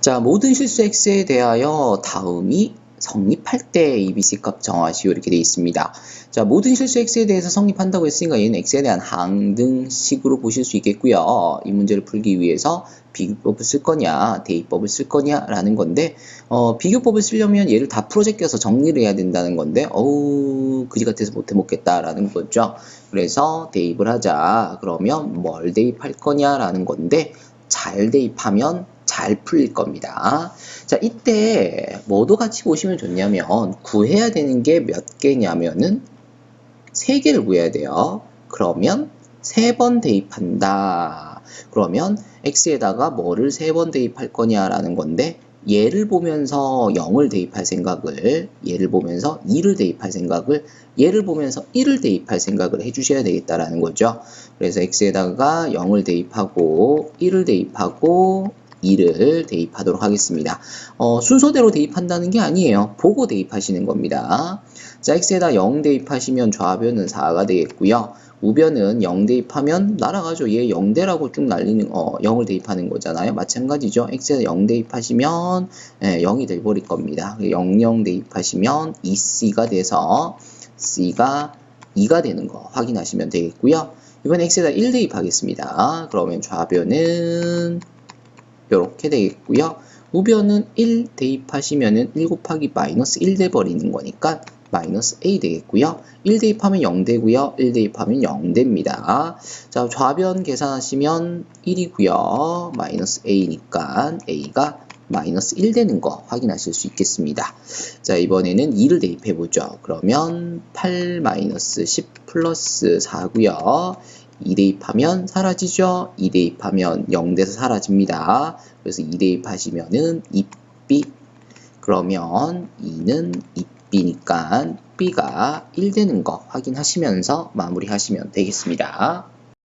자, 모든 실수 x에 대하여 다음이 성립할 때 ABC 값 정하시오 이렇게 되어 있습니다. 자, 모든 실수 x에 대해서 성립한다고 했으니까 얘는 x에 대한 항등식으로 보실 수 있겠고요. 이 문제를 풀기 위해서 비교법을 쓸 거냐, 대입법을 쓸 거냐라는 건데 어, 비교법을 쓰려면 얘를 다 프로젝트에서 정리를 해야 된다는 건데 어우 그지 같아서 못해 먹겠다라는 거죠. 그래서 대입을 하자. 그러면 뭘 대입할 거냐라는 건데 잘 대입하면 잘 풀릴 겁니다. 자, 이때 뭐도 같이 보시면 좋냐면 구해야 되는 게 몇 개냐면은 세 개를 구해야 돼요. 그러면 세 번 대입한다. 그러면 x에다가 뭐를 세 번 대입할 거냐라는 건데 얘를 보면서 0을 대입할 생각을 얘를 보면서 2를 대입할 생각을 얘를 보면서 1을 대입할 생각을 해주셔야 되겠다라는 거죠. 그래서 x에다가 0을 대입하고 1을 대입하고 2를 대입하도록 하겠습니다. 어, 순서대로 대입한다는 게 아니에요. 보고 대입하시는 겁니다. 자, x에다 0 대입하시면 좌변은 4가 되겠고요. 우변은 0 대입하면 날아가죠. 얘 0대라고 쭉 날리는 어 0을 대입하는 거잖아요. 마찬가지죠. x에다 0 대입하시면 예, 0이 돼 버릴 겁니다. 0 0 대입하시면 2c가 돼서 c가 2가 되는 거 확인하시면 되겠고요. 이번 x에다 1 대입하겠습니다. 그러면 좌변은 이렇게 되겠고요. 우변은 1 대입하시면은 1 곱하기 마이너스 1 돼버리는 거니까 마이너스 a 되겠고요. 1 대입하면 0 되고요. 1 대입하면 0 됩니다. 자, 좌변 계산하시면 1이고요. 마이너스 a니까 a가 마이너스 1 되는 거 확인하실 수 있겠습니다. 자, 이번에는 2를 대입해 보죠. 그러면 8 마이너스 10 플러스 4고요. 2 대입하면 사라지죠. 2 대입하면 0 돼서 사라집니다. 그래서 2 대입하시면은 2b 그러면 2는 2b니까 b가 1 되는 거 확인하시면서 마무리하시면 되겠습니다.